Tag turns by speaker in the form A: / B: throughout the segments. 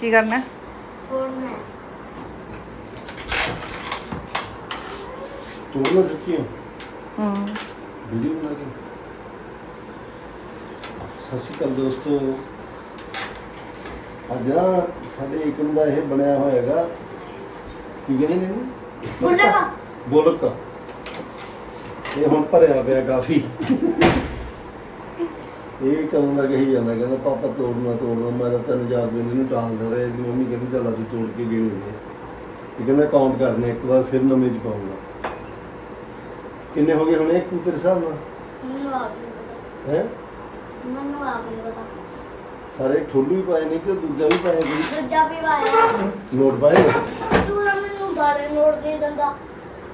A: ਕੀ ਕਰਨਾ?
B: ਤੋੜਨਾ ਸੱਚੀ
A: ਹੂੰ?
B: ਵੀਡੀਓ ਬਣਾ ਕੇ। ਸਤਿ ਸ਼੍ਰੀ ਅਕਾਲ ਦੋਸਤੋ। ਅੱਜ ਨਾ ਸਾਡੇ ਏਕਮ ਦਾ ਇਹ ਬਣਿਆ ਹੋਇਆ ਹੈਗਾ ਕੀ ਕਹਿੰਦੇ ਨੇ ਇਹਨੂੰ?
C: ਬੁਲਕ।
B: ਬੋਲਕ। ਇਹ ਹੁਣ ਭਰਿਆ ਪਿਆ ਕਾਫੀ। ਇਹ ਕਦੋਂ ਦਾ ਕਹੀ ਜਾਂਦਾ ਕਹਿੰਦਾ ਪਾਪਾ ਤੋੜਨਾ ਤੋੜਨਾ ਮੈਂ ਤਾਂ ਤਿੰਨ ਚਾਰ ਦਿਨ ਇਹਨੂੰ ਟਾਲਦਾ ਰਿਹਾ ਇਹਦੀ ਮੰਮੀ ਕਹਿੰਦੀ ਚੱਲ ਅੱਜ ਤੋੜ ਕੇ ਗੇਣੇ ਦੇ ਇਹ ਕਹਿੰਦਾ ਕਾਊਂਟ ਕਰਨੇ ਇੱਕ ਵਾਰ ਫਿਰ ਨਵੇਂ ਚ ਪਾਉਂਗਾ ਕਿੰਨੇ ਹੋ ਗਏ ਹੁਣ ਇਹ ਕੂਤਰ ਹਿਸਾਬ ਨਾਲ?
C: ਮੈਨੂੰ ਆਪ ਨਹੀਂ ਪਤਾ।
B: ਹੈ?
C: ਮੈਨੂੰ ਆਪ ਨਹੀਂ ਪਤਾ।
B: ਸਾਰੇ ਠੋਲੂ ਹੀ ਪਾਏ ਨੇ ਕਿ ਦੂਜਾ ਵੀ ਪਾਇਆ ਕੋਈ
C: ਦੂਜਾ ਵੀ ਪਾਇਆ।
B: ਨੋਟ ਪਾਏ ਨੇ?
C: ਤੂੰ ਤਾਂ ਮੈਨੂੰ ਬਾਰੇ ਨੋਟ ਦੇ ਦਿੰਦਾ।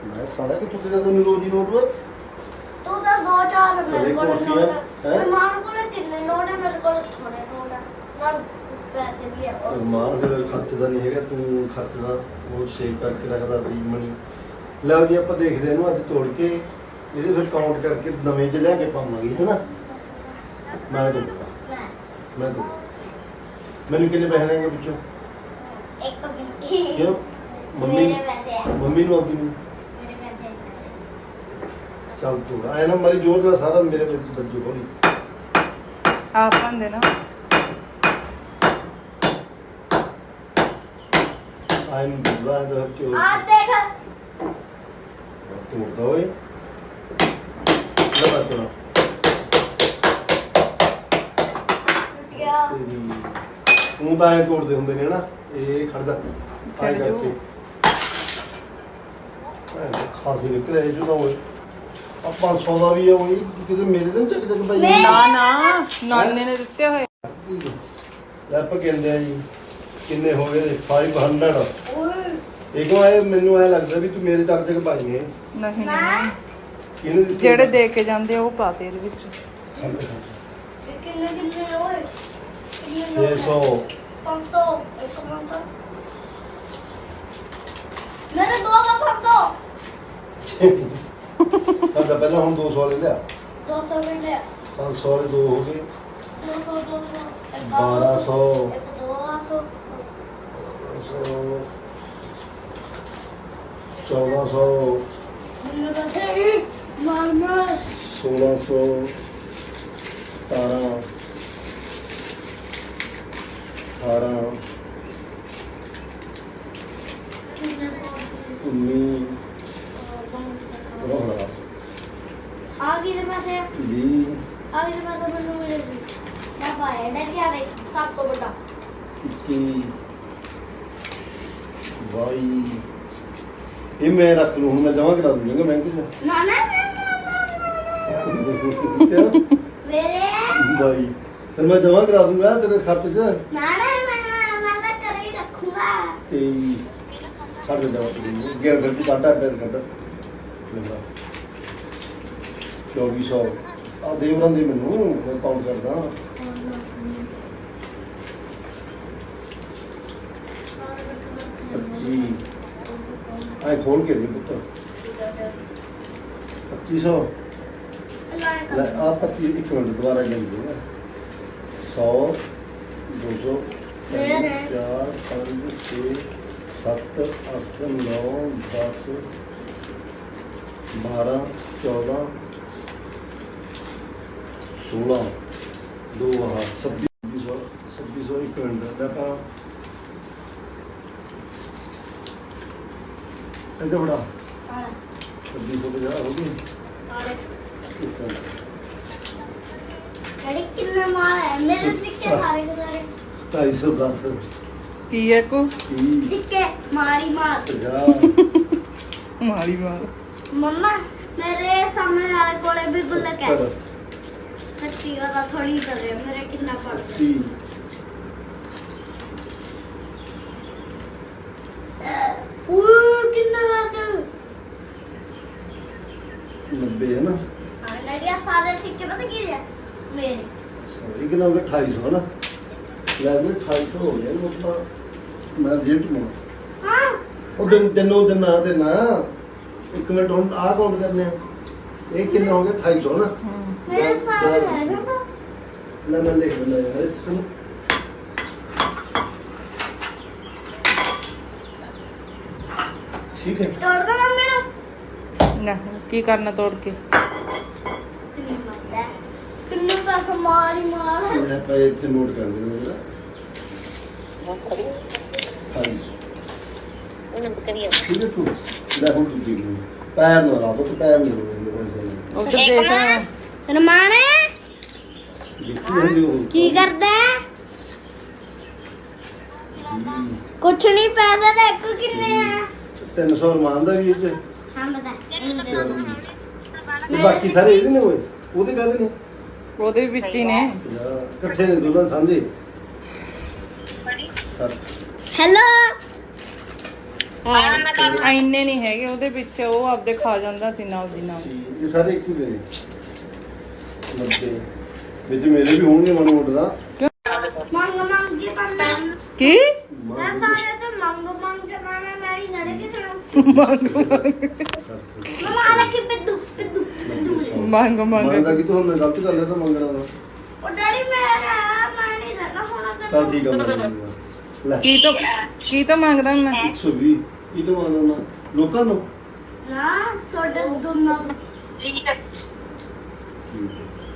B: ਮੈਂ ਸਾਰਾ ਕਿੱਥੋਂ ਦੇ ਦਿੰਦਾ ਤੈਨੂੰ ਰੋਜ਼ ਹੀ ਨੋਟ ਵਾ
C: ਤੂੰ ਤਾਂ ਦੋ ਚਾਰ ਮੇਰੇ
B: ਤੇਰੇ
C: ਕੋਲ
B: ਕੋਲ ਸੀ
C: ਨੋਟ
B: ਹੈਂ?
C: ਮਹਿਮਾਨ ਕੋਲ ਕਿੰਨੇ ਨੋਟ ਹੈ ਮੇਰੇ ਕੋਲ ਥੋੜੇ ਨੋਟ ਹੈ ਨਾਲ ਪੈਸੇ ਵੀ ਹੈ
B: ਉਹ ਮਾਰ ਫਿਰ ਖਰਚਦਾ ਨਹੀਂ ਹੈਗਾ ਤੂੰ ਖਰਚਦਾ ਉਹ ਸੇਵ ਕਰਕੇ ਰੱਖਦਾ ਫ੍ਰੀ ਮਨੀ ਲਓ ਜੀ ਆਪਾਂ ਦੇਖਦੇ ਇਹਨੂੰ ਅੱਜ ਤੋੜ ਕੇ। ਇਹਦੇ ਫਿਰ ਕਾਊਂਟ ਕਰਕੇ ਨਵੇਂ ਚ ਲਿਆ ਕੇ ਪਾਵਾਂਗੇ ਹੈਨਾ ਮੈਂ ਦੂੰਗਾ
C: ਮੈਂ
B: ਦੂੰਗਾ ਮੈਨੂੰ ਕਿੰਨੇ ਪੈਸੇ ਦੇਣਗੇ ਵਿੱਚੋਂ
C: ਇੱਕ ਵੀ
B: ਕਿਉਂ? ਮੰਮੀ ਮੰਮੀ ਨੂੰ ਆਪੀ ਨੂੰ
C: ਮੇਰੇ ਪੈਸੇ ਹੈ।
B: ਚੱਲ ਤੋੜ ਆਇਆ ਨਾ ਮਾਰੀ ਜੋਰ ਨਾਲ ਸਾਰਾ ਮੇਰੇ ਵਿੱਚ ਦੱਜੂ ਹੌਲੀ
A: ਆਪ ਬੰਦੇ ਨਾ
B: ਆਇਆ ਨੂੰ ਦੂਰਾ ਇਹਦਾ ਚੋਰ
C: ਆ ਦੇਖ।
B: ਤੋੜਦਾ ਓਏ। ਲਗਾ ਤੋੜਾ
C: ਟੁੱਟ ਗਿਆ
B: ਤੂੰ ਤਾਂ ਐ ਤੋੜਦੇ ਹੁੰਦੇ ਨੇ ਹਨਾ। ਇਹ ਖੜਦਾ ਆਏ। ਕਰਕੇ। ਖਾਸੀ ਨਿਕਲਿਆ ਇਹ ਜੁਦਾ ਓਏ। ਆ 500 ਦਾ ਵੀ ਆ ਓਏ ਕਿਤੇ ਮੇਰੇ ਦਿਨ ਚੱਕ ਚੱਕ
C: ਮੈਂ-
A: ਨਾ ਨਾ ਨਾਨੇ ਨੇ ਦਿੱਤੇ ਹੋਏ।
B: ਲੈ ਆਪਾਂ ਕਹਿੰਦੇ ਆ ਜੀ ਕਿੰਨੇ ਹੋ ਗਏ? 500
C: ਓਏ
B: ਇਹ ਮੈਨੂੰ ਐ ਲੱਗਦਾ ਵੀ ਤੂੰ ਮੇਰੇ ਚੱਕ ਚੱਕ ਪਾਈ ਨੇ
A: ਨਹੀਂ ਨਹੀਂ? ਜਿਹੜੇ ਦੇ ਕੇ ਜਾਂਦੇ ਉਹ ਪਾਤੇ ਇਹਦੇ ਵਿੱਚ।
C: ਕਿੰਨੇ ਕਿੰਨੇ ਨੋਟ
B: 600
C: 500 ਇੱਕ 500 ਮੇਰੇ ਦੋ ਦਾ 500
B: ਤੁਹਾਡਾ ਪਹਿਲਾਂ ਹੁਣ 200 ਵਾਲੇ ਲਿਆ।
C: 200 ਮਿੰਟ
B: 500 ਵਾਲੇ ਦੋ ਹੋ ਗਏ।
C: 200 200
B: 1200 1200 1400
C: ਮੈਨੂੰ
B: ਬਾਈ ਇਹ ਮੈਂ ਰੱਖ ਲੂ ਹੁਣ ਮੈਂ ਜਮਾ ਕਰਾ ਦੂੰਗਾ ਬੈਂਕ 'ਚ
C: ਨਾ ਨਾ
B: ਕਿਆ?
C: ਮੇਰੇ
B: ਬਾਈ ਫਿਰ ਮੈਂ ਜਮਾ ਕਰਾ ਦੂੰਗਾ ਤੇਰੇ ਖਾਤੇ 'ਚ
C: ਨਾ ਨਾ ਮੈਂ ਤਾਂ ਘਰੇ ਹੀ ਰੱਖੂੰਗਾ
B: ਤੇ ਕੱਢ ਜਾ ਗੇਰ ਗੇਰ ਦੀ ਕਾਟਾ ਪੈਰ ਕੱਢ ਲੈਂਦਾ 2400 ਆ ਦੇ ਉਹਨਾਂ ਦੇ ਮੈਨੂੰ ਮੈਂ ਕਾਊਂਟ ਕਰਦਾ ਆਏ ਖੋਲ ਕੇ ਦੇ ਪੁੱਤਰ। 2500 ਲੈ ਆ 25 ਇੱਕ ਮਿੰਟ ਦੁਬਾਰਾ ਗਿਣ ਦੇ 100 200
C: ਮੇਰੇ।
B: 4 5 6 7 8 9 10 12 14 16 ਦੋ ਆਹ 2600 2600 ਇੱਕ ਮਿੰਟ। ਦਾ ਤਾਂ ਇਹਦਾ ਬੜਾ 2650 ਹੋ ਗਈ। ਇੱਕ ਮਿੰਟ
C: ਡੈਡੀ ਕਿੰਨੇ ਮਾਲ ਹੈ? ਮੇਰੇ ਸਿੱਕੇ ਸਾਰੇ ਕੇ ਸਾਰੇ
B: 2710
A: ਕੀ ਹੈ ਕੋ?
B: 30
C: ਸਿੱਕੇ ਮਾਰੀ ਮਾਰ
B: 50
A: ਮਾਰੀ ਮਾਰ
C: ਮੰਮਾ ਮੇਰੇ ਸਾਹਮਣੇ ਵਾਲੇ ਕੋਲੇ ਵੀ ਗੁੱਲਕ ਹੈ।
B: 70
C: ਸੱਚੀ ਉਹਦਾ ਥੋੜੀ ਕਰ ਮੇਰੇ ਕਿੰਨਾ ਪੜਦਾ
B: 90
C: है ना लड़िया सारे सिक्के पता गिर गया
B: मेरे सॉरी कितना हो गया अठाईस सौ ना लाइब्रेरी अठाईस सौ हो गया मतलब मैं जेब में
C: हाँ
B: ਉਹ ਦਿਨ ਤੈਨੂੰ ਦਿਨ ਨਾ ਦੇ ਨਾ ਇੱਕ ਮਿੰਟ ਹੁਣ ਆਹ ਕੌਣ ਕਰਨੇ ਆ। ਇਹ ਕਿੰਨਾ ਹੋ ਗਿਆ? 2800 ਨਾ।
C: ਮੇਰੇ ਸਾਲ ਹੈ ਨਾ
B: ਲੈ ਮੈਂ ਲਿਖ ਦਿੰਦਾ ਯਾਰ ਇੱਥੇ ਠੀਕ ਹੈ।
C: ਤੋੜ ਦੇਣਾ ਨੂੰ
A: ਕੀ ਕਰਨਾ ਤੋੜ ਕੇ?
C: ਕਿੰਨੀ ਮੰਦਾ ਕਿੰਨੂੰ ਤਾਂ ਮਾਰੀ ਮਾਰ
B: ਮੈਂ ਆਪਾਂ ਇੱਥੇ ਨੋਟ ਕਰ ਦਿੰਦੇ ਹਾਂ। ਹਾਂਜੀ। ਠੀਕ ਹੈ ਤੂੰ ਲੈ ਹੁਣ ਤੂੰ ਦੇਖ ਲਈ ਪੈਰ ਨਾ ਲਾ ਤੂੰ ਪੈਰ ਨਹੀਂ ਲਾਉਂਦੇ
A: ਉਧਰ ਦੇਖ
C: ਰਮਾਨ
B: ਦੇਖੀ ਹੁੰਦੀ ਉਹ।
C: ਕੀ ਕਰਦਾ। ਕੁਛ ਨਹੀਂ ਪੈਸੇ ਦੇਖੋ ਕਿੰਨੇ ਆ?
B: 300 ਰਮਾਨ ਦਾ ਵੀ ਇਹ ਚ
C: ਹਾਂ ਬਤਾ
B: ਤੇ ਬਾਕੀ ਸਾਰੇ ਇਹਦੇ ਨੇ ਹੋਏ? ਉਹਦੇ ਕਾਹਦੇ ਨੇ?
A: ਉਹਦੇ ਵਿੱਚ ਹੀ ਨੇ।
B: ਪੰਜਾਹ, ਇਕੱਠੇ ਨੇ ਦੋਨਾਂ ਸਾਂਝੇ। ਸੱਠ
C: ਹੈਲੋ
A: ਐਨੇ ਨਹੀਂ ਹੈਗੇ ਉਹਦੇ ਵਿੱਚ ਉਹ ਆਪਦੇ ਖਾ ਜਾਂਦਾ ਸੀ ਨਾਲ ਦੀ ਨਾਲ।
B: ਇਹ ਸਾਰੇ ਇੱਕ ਹੀ ਨੇ। 90 ਵਿੱਚ ਮੇਰੇ ਵੀ ਹੋਣਗੇ ਮਨ ਮੋਟ। ਦਾ
C: ਮੰਗ ਮੰਗ ਕੇ? ਪੰਨਾ
A: ਕੀ
C: ਮੈਂ ਸਾਰੇ ਤੇ ਮੰਗ ਮੰਗ ਕੇ ਮਾਨਾ ਮੇਰੀ ਨੜੇ ਕਿਸੇ ਨੂੰ
A: ਮੰਗ ਮੰਗ
C: ਮਮਾ ਆ ਰੱਖੀ ਪਿੱਦੂ ਪਿੱਦੂ ਪਿੱਦੂ
A: ਮੰਗ ਮੰਗ
B: ਮੰਗਦਾ ਕਿ ਤੂੰ ਹੁਣ ਗਲਤ ਕਰ ਲਿਆ ਤਾਂ ਮੰਗਣਾ ਦਾ
C: ਉਹ ਡੈਡੀ ਮੇਰਾ ਮੈਂ ਨਹੀਂ ਰਹਿਣਾ ਹੋਣਾ ਤੇ
B: ਚੱਲ ਠੀਕ ਆ ਮੈਂ ਮੰਗੂੰਗਾ। ਲੈ
A: ਕੀ ਤੋਂ ਕੀ ਤੋਂ ਮੰਗਦਾ ਮੈਂ
B: 120 ਇਹ ਤੋਂ ਮੰਗਦਾ ਮੈਂ ਲੋਕਾਂ ਨੂੰ
C: ਨਾ ਸੋਡੇ ਦੋਨਾਂ ਨੂੰ
B: ਠੀਕ ਹੈ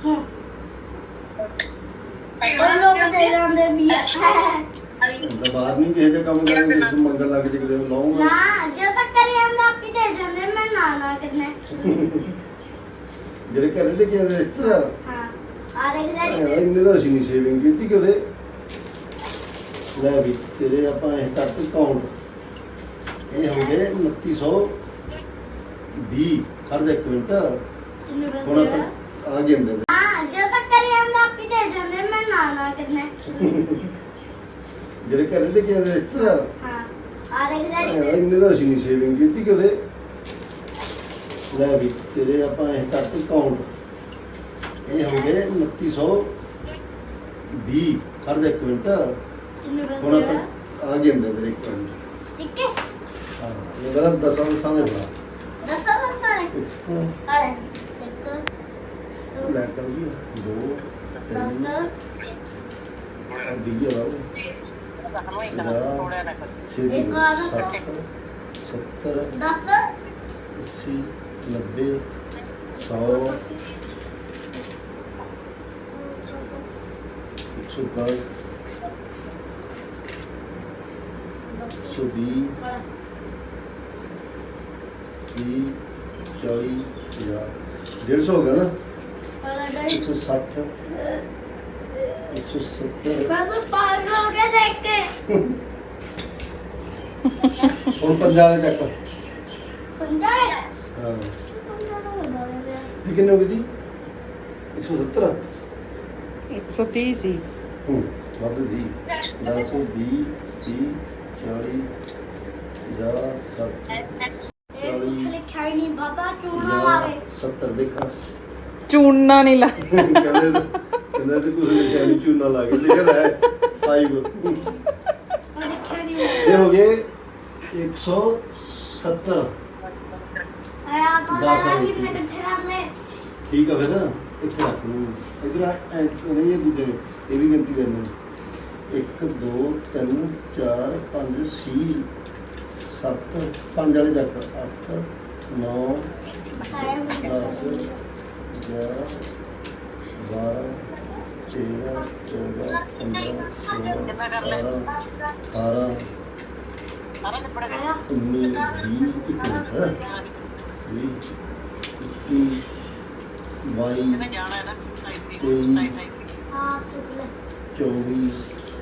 C: ਹਾਂ ਉਹ ਲੋਕ ਦੇ ਜਾਂਦੇ ਵੀ ਆ
B: ਤਾਂ ਬਾਹਰ ਨਹੀਂ ਕਿਸੇ ਦਾ ਕੰਮ ਕਰਾਂਗੇ ਤੂੰ ਮੰਗਣ ਲੱਗ ਜੇ ਕਿਤੇ ਲਾਉਂਗਾ
C: ਨਾ ਜੇ ਤੱਕ ਕਰੀ ਜਾਂਦਾ ਆਪੀ ਦੇ ਜਾਂਦੇ ਮੈਂ ਨਾ ਨਾ ਕਿੰਨੇ
B: ਜਿਹੜੇ ਘਰੇ ਦੇ ਕੇ ਆਉਂਦੇ ਰਿਸ਼ਤੇਦਾਰ
C: ਹਾਂ ਆ ਦੇਖ ਡੈਡੀ
B: ਇੰਨੇ ਦਾ ਅਸੀਂ ਨਹੀਂ ਸੇਵਿੰਗ ਕੀਤੀ ਕਿਤੇ ਲੈ ਵੀ ਤੇਰੇ ਆਪਾਂ ਇਹ ਕੱਟ ਕਾਊਂਟ ਇਹ ਹੋ ਗਏ 2920 ਕਰ ਦੇ ਇੱਕ ਮਿੰਟ। ਹੁਣ ਆਪਾਂ ਆ ਗਏ ਅੰਦਰ।
C: ਹਾਂ ਜੇ ਤੱਕ ਕਰੀ ਜਾਂਦਾ ਆਪੀ ਦੇ ਜਾਂਦੇ ਮੈਂ ਨਾ ਨਾ ਕਿੰਨੇ
B: ਜਿਹੜੇ ਘਰੇ ਦੇ ਕੇ ਆਉਂਦੇ ਰਿਸ਼ਤੇਦਾਰ
C: ਹਾਂ ਆ ਦੇਖ ਡੈਡੀ
B: ਇੰਨੇ ਦਾ ਅਸੀਂ ਨਹੀਂ ਸੇਵਿੰਗ ਕੀਤੀ ਕਿਤੇ। ਲੈ ਵੀ ਤੇਰੇ ਆਪਾਂ ਇਹ ਕੱਟ ਕਾਊਂਟ ਇਹ ਹੋ ਗਏ 2920 ਕਰ ਦੇ ਮਿੰਟ। ਹੁਣ ਆਪਾਂ ਆ? ਗਏ ਅੰਦਰ ਤੇਰੇ ਇੱਕ ਮਿੰਟ।
C: ਠੀਕ ਹੈ।
B: ਹਾਂ ਇਹ ਬੜਾ ਦਸਾਂ ਦਸਾਂ ਦੇ ਬੜਾ
C: ਦੱਸੋ ਦੱਸੋ ਨੇ ਅਰੇ ਇੱਕ।
B: ਲੈਟ ਕਰ ਦੀ ਦੋ ਤਿੰਨ। ਵੀਹ ਆ। ਛੇ
C: ਇੱਕ ਆਦਤ
B: ਸੱਤਰ
C: 10
B: ਅੱਸੀ 90 100 110 120 30 40 50 150 ਹੋ ਗਿਆ ਨਾ
C: 160 ਕਦੋਂ ਪਾਰ ਹੋ ਗਿਆ ਦੇਖ ਕੇ
B: ਹੁਣ ਪੰਜਾਹ ਦੇ ਚੱਕ
C: ਪੰਜਾਹ
B: ਹੈ
C: ਹਾਂ
B: ਇਹ ਕਿੰਨੇ ਹੋ ਗਈ ਜੀ। 170
A: 130 ਸੀ
B: ਹੂੰ ਵੱਧ ਜੀ 1020 ਜੀ 40 50 60
C: ਲਿਖਾਈ ਨਹੀਂ ਬਾਬਾ ਚੂਨਾ ਲਾਵੇ।
B: 70 ਦੇਖਾ।
A: ਚੂਨਾ ਨਹੀਂ ਲਾ
B: ਕਹਿੰਦੇ ਕਹਿੰਦੇ ਤੇ ਕੁਝ ਲਿਖਿਆ ਨਹੀਂ ਚੂਨਾ ਲਾ ਕੇ ਲਿਖਿਆ ਹੈ 5
C: ਉਹ ਲਿਖਿਆ ਨਹੀਂ
B: ਇਹ ਹੋ ਗਏ 170
C: ਆਇਆ ਤਾਂ ਲੈ ਇਕੱਠੇ ਲੈ
B: ਠੀਕ ਆ ਫਿਰ ਇੱਥੇ ਰੱਖ ਲਓ। ਇਧਰ ਨਹੀਂ ਇਹ ਦੂਜੇ ਇਹ ਵੀ ਗਿਣਤੀ ਕਰਨੀ। 1 2 3 4 5 6 7 5 ਵਾਲੇ ਚੱਕ। 8 9
C: ਬਤਾਇਆ ਮੈਨੂੰ
B: 10 11 12 13 14 15 16 17 18
C: ਆਇਆ
B: 19 20 21 ਵੀਹ, ਇੱਕੀ, ਬਾਈ, ਤੇਈ, ਚੌਵੀ,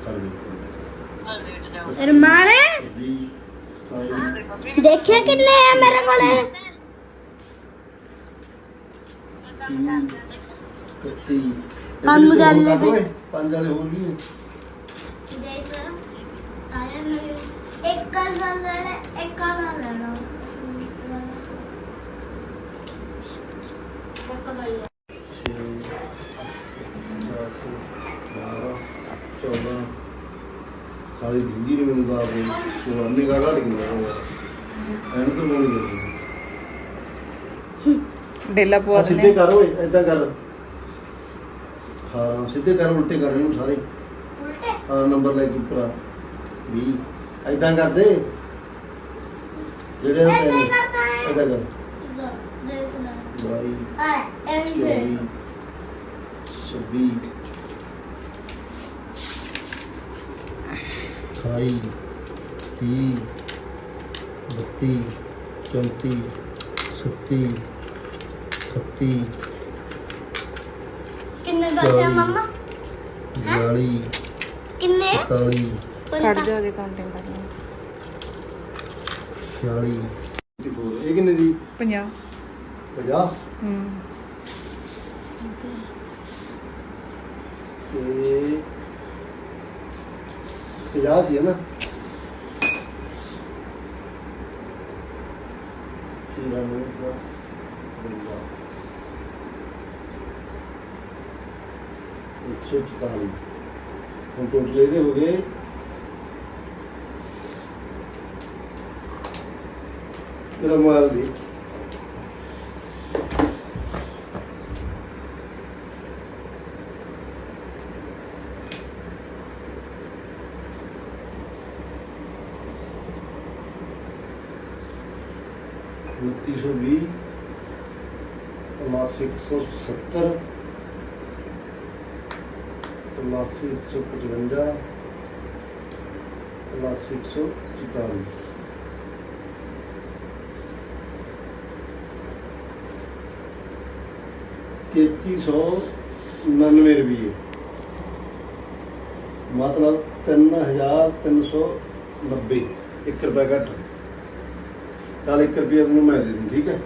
B: ਕਰ ਦਿੱਤੀ।
C: ਰਮਾਨ ਦੇਖਿਆ ਕਿੰਨੇ ਆ ਮੇਰੇ ਕੋਲੇ
B: ਤੀਹ, ਇਕੱਤੀ।
C: ਕੰਮ ਕਰ ਲੈ
B: ਓਏ, ਪੰਜ ਵਾਲੇ ਹੋਰ ਵੀ। ਸਾਲੀ ਜ਼ਿੰਦਗੀ ਨੇ ਮੈਨੂੰ ਬਾਪ ਨੇ ਸੁਣਾਉਣੇ ਕਾ ਘੜ ਗਿਆ ਐਨ ਤਾਂ ਮੋਣੀ ਗਈ
A: ਡੇਲਾ ਪਵਾ
B: ਆ ਸਿੱਧੇ
A: ਦਨੇ
B: ਕਰ ਓਏ ਕਰ ਹਾਂ ਸਿੱਧੇ ਕਰ ਉਲਟੇ ਕਰ ਇਹਨੂੰ ਸਾਰੇ।
C: ਉਲਟੇ?
B: ਹਾਂ ਨੰਬਰ ਲੈ ਕੇ ਉੱਪਰ 20 ਏਦਾਂ ਕਰ ਦੇ ਜਿਹੜੇ
C: ਕਰਨਾ ਹੈ
B: ਇਹਦਾ ਕਰ। ਬਾਈ
C: ਆ ਐਂਦੇ
B: ਅਠਾਈ ਤੀਹ ਬੱਤੀ ਚੌਂਤੀ ਛੱਤੀ ਅਠੱਤੀ
C: ਬਚੇ
B: ਚੌਵੀ।
C: ਮਮਾ।
B: ਬਿਆਲੀ।
C: ਕਿੰਨੇ?
B: ਇਕਤਾਲੀ
A: ਕੱਢ ਦਿਓ ਜੇ ਕਾਊਂਟਿੰਗ ਕਰਨੀ
B: ਛਿਆਲੀ। ਇਹ ਕਿੰਨੇ ਦੀ?
A: 50
B: 50
A: ਹੂੰ।
B: ਤੇ 50 ਸੀ ਹੈ ਨਾ ਚਿਰਾਨਵੇਂ ਪਲੱਸ 144 ਹੁਣ ਟੋਟਲ ਇਹਦੇ ਹੋ ਗਏ। 3 ਮਾਲ ਦੀ। ਉਨੱਤੀ ਸੌ ਵੀਹ 670 81155 84144 3399 ਰੁਪਏ ਮਤਲਬ 3390 ਇੱਕ ਰੁਪਏ ਘੱਟ। ਚਲ ਇੱਕ ਰੁਪਏ ਤੁਹਾਨੂੰ ਮੈਂ ਦੇ ਦੂੰ, ਠੀਕ ਹੈ?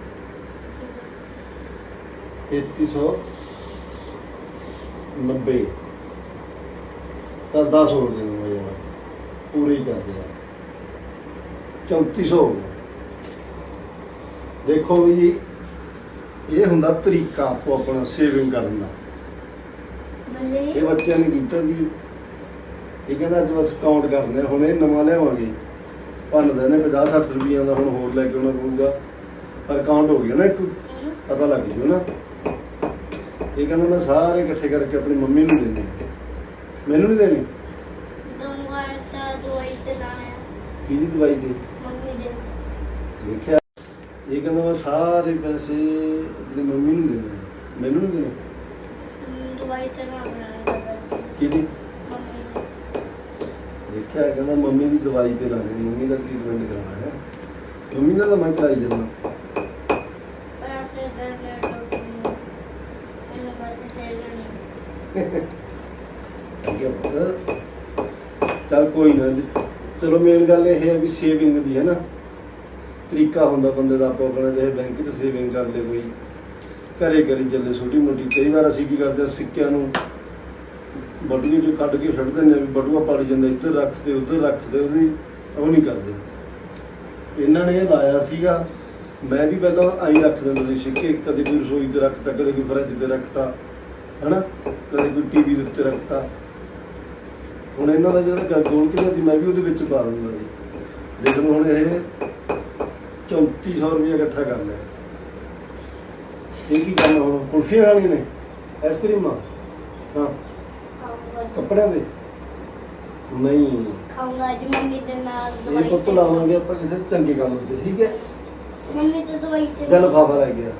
B: 3390 ਤਾਂ 10 ਹੋਰ ਦੇ ਦੂੰਗਾ ਯਾਰ ਪੂਰੇ ਹੀ ਕਰ ਦੇ 3400 ਹੋ ਗਿਆ ਦੇਖੋ ਵੀ ਇਹ ਹੁੰਦਾ ਤਰੀਕਾ ਆਪੋ ਆਪਣਾ ਸੇਵਿੰਗ ਕਰਨ ਦਾ। ਇਹ ਬੱਚਿਆਂ ਨੇ ਕੀਤਾ ਦੀ ਇਹ ਕਹਿੰਦਾ ਅੱਜ ਬਸ ਕਾਊਂਟ ਕਰਦੇ ਹੁਣ ਇਹ ਨਵਾਂ ਲਿਆਵਾਂਗੇ। ਭੰਨਦੇ ਨੇ 50 60 ਰੁਪਈਆ ਦਾ ਹੁਣ ਹੋਰ ਲੈ ਕੇ ਆਉਣਾ ਪਊਗਾ। ਪਰ ਕਾਊਂਟ ਹੋ ਗਿਆ ਨਾ ਇੱਕ। ਪਤਾ ਲੱਗ ਜੂ ਨਾ। ਇਹ ਕਹਿੰਦਾ ਮੈਂ ਸਾਰੇ ਇਕੱਠੇ ਕਰਕੇ ਆਪਣੀ ਮੰਮੀ ਨੂੰ ਦੇਣੇ ਮੈਨੂੰ ਨਹੀਂ ਦੇਣੇ?
C: ਦੂੰਗਾ ਤਾਂ ਦਵਾਈ ਤੇ ਲਾਇਆ
B: ਕਿਹਦੀ ਦਵਾਈ ਦੇ?
C: ਮੰਮੀ ਦੇ।
B: ਦੇਖਿਆ ਇਹ ਕਹਿੰਦਾ ਮੈਂ ਸਾਰੇ ਪੈਸੇ ਆਪਣੀ ਮੰਮੀ ਨੂੰ ਦੇਣੇ ਮੈਨੂੰ ਨਹੀਂ ਦੇਣੇ?
C: ਦਵਾਈ ਤੇ ਲਾਉਣਾ
B: ਕਿਹਦੀ?
C: ਮੰਮੀ ਦੇ।
B: ਦੇਖਿਆ ਇਹ ਕਹਿੰਦਾ ਮੰਮੀ ਦੀ ਦਵਾਈ ਤੇ ਲਾਣੇ ਮੰਮੀ ਦਾ ਟ੍ਰੀਟਮੈਂਟ ਕਰਾਉਣਾ ਹੈ। ਮੰਮੀ ਦਾ ਤਾਂ ਮੈਂ ਕਰਾਈ ਜਾਂਦਾ
C: ਪੈਸੇ ਦੇਣੇ। ਨੂੰ।
B: ਚੱਲ ਕੋਈ ਨਾ ਜੀ। ਚਲੋ ਮੇਨ ਗੱਲ ਇਹ ਹੈ ਵੀ ਸੇਵਿੰਗ ਦੀ ਹੈ ਨਾ। ਤਰੀਕਾ ਹੁੰਦਾ ਬੰਦੇ ਦਾ ਆਪੋ ਆਪਣਾ ਚਾਹੇ ਬੈਂਕ 'ਚ ਸੇਵਿੰਗ ਕਰ ਲੇ ਕੋਈ। ਘਰੇ ਘਰੇ ਚੱਲੇ ਛੋਟੀ ਮੋਟੀ। ਕਈ ਵਾਰ ਅਸੀਂ ਕੀ ਕਰਦੇ ਆ ਸਿੱਕਿਆਂ ਨੂੰ ਬਟੂਏ 'ਚੋਂ ਕੱਢ ਕੇ ਛੱਡ ਦਿੰਦੇ ਆ ਵੀ ਬਟੂਆ ਪੜ ਜਾਂਦਾ, ਇੱਧਰ ਰੱਖਦੇ ਉੱਧਰ ਰੱਖਦੇ ਉਹਦੀ ਉਹ ਨਹੀਂ ਕਰਦੇ। ਇਹਨਾਂ ਨੇ ਇਹ ਲਾਇਆ ਸੀਗਾ, ਮੈਂ ਵੀ ਪਹਿਲਾਂ ਆਈ ਰੱਖ ਦਿੰਦਾ ਸੀ ਸਿੱਕੇ, ਕਦੇ ਕੋਈ ਰਸੋਈ ਤੇ ਰੱਖਤਾ, ਕਦੇ ਕੋਈ ਫਰਿੱਜ ਤੇ ਰੱਖਤਾ, ਹਨਾ? ਕਦੇ ਕੋਈ ਟੀਵੀ ਦੇ ਉੱਤੇ ਰੱਖਤਾ। ਹੁਣ ਇਹਨਾਂ ਦਾ ਜਿਹੜਾ ਗੱਲ ਗੋਲ ਕਿਹਾ ਸੀ ਮੈਂ ਵੀ ਉਹਦੇ ਵਿੱਚ ਪਾ ਸੀ ਦੇਖ ਲਓ ਹੁਣ ਇਹ 3400 ਰੁਪਏ ਇਕੱਠਾ ਕਰ ਲਿਆ। ਇਹ ਕੀ ਕਰਨਾ ਹੁਣ? ਕੁਲਫੀਆਂ ਖਾਣੀਆਂ ਨੇ? ਆਈਸਕ੍ਰੀਮਾਂ ਹਾਂ। ਕੱਪੜਿਆਂ ਦੇ? ਨਹੀਂ।
C: ਖਾਊਂਗਾ ਅੱਜ ਮੰਮੀ ਦੇ ਨਾਲ
B: ਇਹ
C: ਦਵਾਈ
B: ਪੁੱਤ
C: ਤੇ
B: ਲਾਵਾਂਗੇ ਆਪਾਂ ਕਿਸੇ ਚੰਗੇ ਕੰਮ ਤੇ ਠੀਕ ਹੈ?
C: ਮੰਮੀ ਤੇ ਦਵਾਈ ਤੇ
B: ਜਾਂ ਲਿਫਾਫਾ ਲੈ ਗਿਆ।